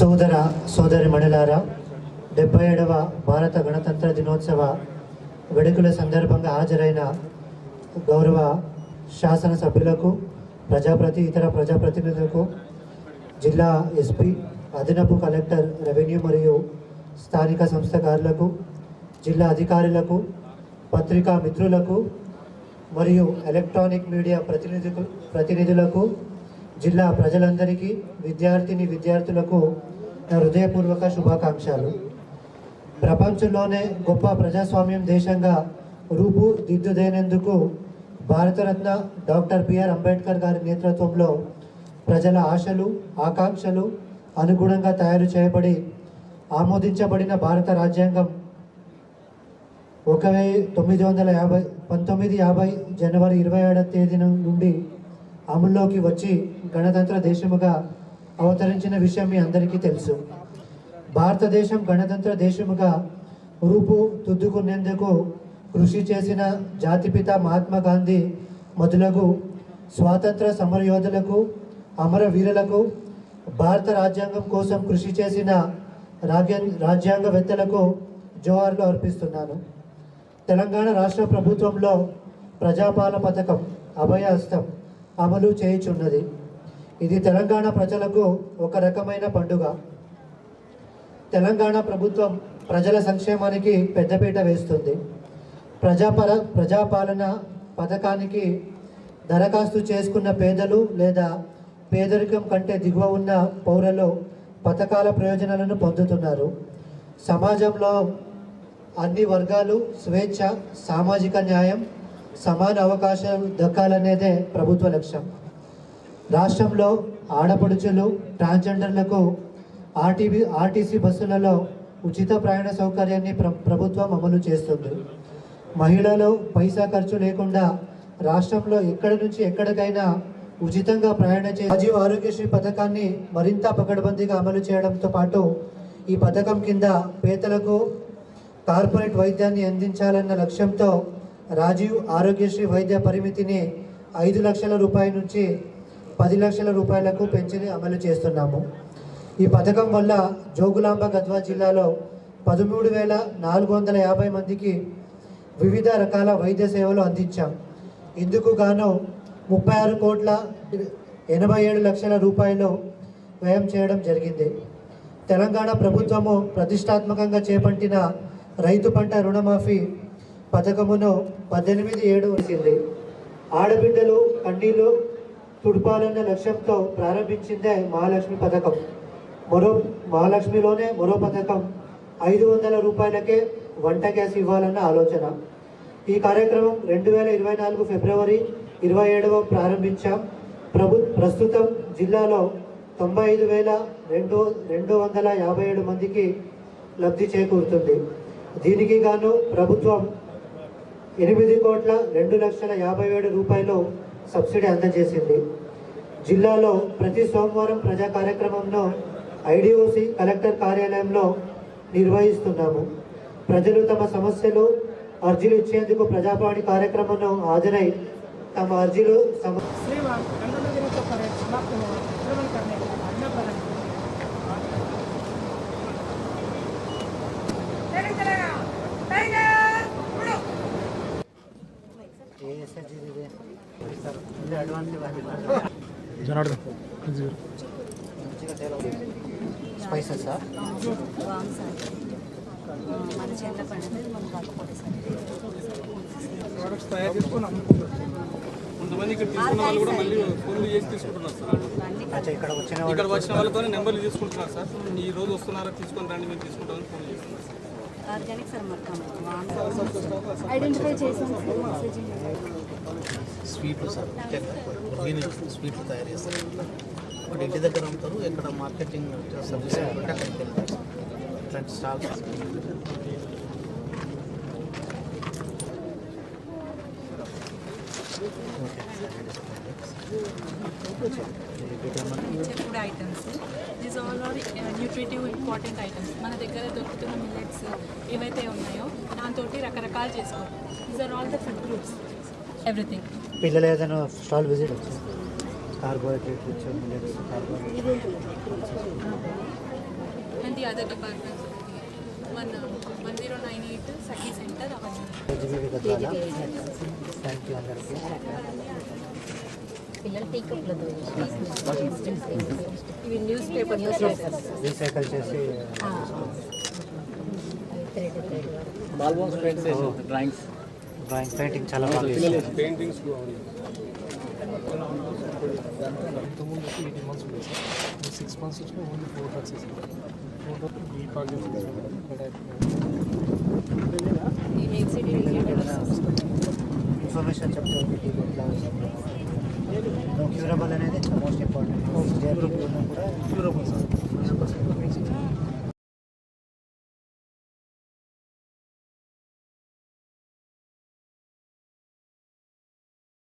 సోదర సోదరి మణులారా డెబ్బై ఏడవ భారత గణతంత్ర దినోత్సవ వేడుకల సందర్భంగా హాజరైన గౌరవ శాసనసభ్యులకు ప్రజాప్రతి ఇతర ప్రజాప్రతినిధులకు జిల్లా ఎస్పీ అదనపు కలెక్టర్ రెవెన్యూ మరియు స్థానిక సంస్థకారులకు జిల్లా అధికారులకు పత్రికా మిత్రులకు మరియు ఎలక్ట్రానిక్ మీడియా ప్రతినిధులకు ప్రతినిధులకు జిల్లా ప్రజలందరికీ విద్యార్థిని విద్యార్థులకు హృదయపూర్వక శుభాకాంక్షలు. ప్రపంచంలోనే గొప్ప ప్రజాస్వామ్యం దేశంగా రూపుదిద్దుదేనేందుకు Bharat Ratna doctor B R Ambedkar గారి నేతృత్వంలో ప్రజల ఆశలు ఆకాంక్షలు అనుగుణంగా తయారు చేయబడి ఆమోదించబడిన భారత రాజ్యాంగం ఒక వెయ్యి తొమ్మిది వందల యాభై పంతొమ్మిది యాభై జనవరి ఇరవై ఏడవ తేదీన నుండి అమల్లోకి వచ్చి గణతంత్ర దేశముగా అవతరించిన విషయం మీ అందరికీ తెలుసు. భారతదేశం గణతంత్ర దేశముగా రూపు తుద్దుకునేందుకు కృషి చేసిన జాతిపిత మహాత్మా గాంధీ మొదలగు స్వాతంత్ర సమరయోధులకు అమరవీరులకు భారత రాజ్యాంగం కోసం కృషి చేసిన రాజ్య రాజ్యాంగవేత్తలకు జోహార్లు అర్పిస్తున్నాను. తెలంగాణ రాష్ట్ర ప్రభుత్వంలో ప్రజాపాల పథకం అభయ హస్తం అమలు చేయుచున్నది. ఇది తెలంగాణ ప్రజలకు ఒక రకమైన పండుగ. తెలంగాణ ప్రభుత్వం ప్రజల సంక్షేమానికి పెద్దపీట వేస్తుంది. ప్రజాపర ప్రజాపాలన పథకానికి దరఖాస్తు చేసుకున్న పేదలు లేదా పేదరికం కంటే దిగువ ఉన్న పౌరులు పథకాల ప్రయోజనాలను పొందుతున్నారు. సమాజంలో అన్ని వర్గాలు స్వేచ్ఛ సామాజిక న్యాయం సమాన అవకాశాలు దక్కాలనేదే ప్రభుత్వ లక్ష్యం. రాష్ట్రంలో ఆడపడుచులు ట్రాన్స్జెండర్లకు ఆర్టీబీ ఆర్టీసీ బస్సులలో ఉచిత ప్రయాణ సౌకర్యాన్ని ప్ర ప్రభుత్వం అమలు చేస్తుంది. మహిళలు పైసా ఖర్చు లేకుండా రాష్ట్రంలో ఎక్కడి నుంచి ఎక్కడికైనా ఉచితంగా ప్రయాణం చే రాజీవ్ ఆరోగ్యశ్రీ పథకాన్ని మరింత పకడ్బందీగా అమలు చేయడంతో పాటు ఈ పథకం కింద పేదలకు కార్పొరేట్ వైద్యాన్ని అందించాలన్న లక్ష్యంతో రాజీవ్ ఆరోగ్యశ్రీ వైద్య పరిమితిని ఐదు లక్షల రూపాయల నుంచి పది లక్షల రూపాయలకు పెంచి అమలు చేస్తున్నాము. ఈ పథకం వల్ల జోగులాంబ గద్వా జిల్లాలో పదమూడు వేల నాలుగు వందల యాభై మందికి వివిధ రకాల వైద్య సేవలు అందించాం. ఇందుకు గాను ముప్పై ఆరు కోట్ల ఎనభై ఏడు లక్షల రూపాయలు వ్యయం చేయడం జరిగింది. తెలంగాణ ప్రభుత్వము ప్రతిష్టాత్మకంగా చేపట్టిన రైతు పంట రుణమాఫీ పథకమును పద్దెనిమిది ఏడు వచ్చింది ఆడబిడ్డలు కన్నీళ్ళు తుడిపాలన్న లక్ష్యంతో ప్రారంభించిందే మహాలక్ష్మి పథకం. మరో మహాలక్ష్మిలోనే మరో పథకం ఐదు వందల రూపాయలకే వంట గ్యాస్ ఇవ్వాలన్న ఆలోచన. ఈ కార్యక్రమం రెండు వేల ఇరవై నాలుగు ఫిబ్రవరి ఇరవై ఏడవ ప్రారంభించాం. ప్రభు ప్రస్తుతం జిల్లాలో తొంభై ఐదు వేల రెండు రెండు వందల యాభై ఏడు మందికి లబ్ధి చేకూరుతుంది. దీనికి గాను ప్రభుత్వం ఎనిమిది కోట్ల రెండు లక్షల యాభై ఏడు రూపాయలు సబ్సిడీ అందజేసింది. జిల్లాలో ప్రతి సోమవారం ప్రజా కార్యక్రమంలో ఐడిఓసి కలెక్టర్ కార్యాలయంలో నిర్వహిస్తున్నాము. ప్రజలు తమ సమస్యలు అర్జీలు ఇచ్చేందుకు ప్రజాపాణి కార్యక్రమంలో హాజరై తమ అర్జీలు స్పైసెస్ సార్? మన చేతిలో మనం కాకపోతే తయారు కొంతమంది ఇక్కడ తీసుకున్న వాళ్ళు కూడా మళ్ళీ ఫోన్లు చేసి తీసుకుంటున్నారు సార్. ఇక్కడ వచ్చిన వాళ్ళు వాళ్ళతో నెంబర్లు తీసుకుంటున్నారు సార్. ఈ రోజు వస్తున్నారా తీసుకొని రండి మీరు తీసుకుంటామని ఫోన్ చేస్తున్నారు సార్. ఆర్గానిక్ సార్ మొత్తం ఐడెంటిఫై చేసాం. స్వీట్లు సార్. స్వీట్లు తయారు చేస్తారు. ఇప్పుడు ఇంటి దగ్గర అమ్ముతారు ఇక్కడ మార్కెటింగ్ సర్వీస్ ఉంటే అక్కడికి వెళ్తారు. ఇట్లాంటి stalls. food items these all are nutritive important items మన దగ్గర దొరుకుతున్న మిల్లెట్స్ ఏవైతే ఉన్నాయో దాంతో రకరకాలు చేసుకోవాలి these are all the food groups everything పిల్లలు ఏదైనా స్టాల్ విజిట్ వచ్చింది carbohydrate rich millets carbohydrate and the other departments one one zero nine eight Sakhi centre అవన్నీ థ్యాంక్ యూ అందరికీ పిల్లలు టీకప్లతో ఇవి న్యూస్ పేపర్ రీసైకిల్ చేసి థ్రెడ్ థ్రెడ్ డ్రాయింగ్ పెయింటింగ్ చాలా బాగా చేశారు. పెయింటింగ్స్ ఇంతకుముందు ఎయిటీన్ మంత్స్ ఉంది సార్ సిక్స్ మంత్స్ వచ్చిన ఓన్లీ ఫోర్ డ్రగ్స్ ఫోర్ ఈ ప్రాజెక్ట్ ఈ ఎగ్జిట్ ఇన్ఫర్మేషన్ చెప్తే క్యూరబుల్ అనేది మోస్ట్ ఇంపార్టెంట్ కూడా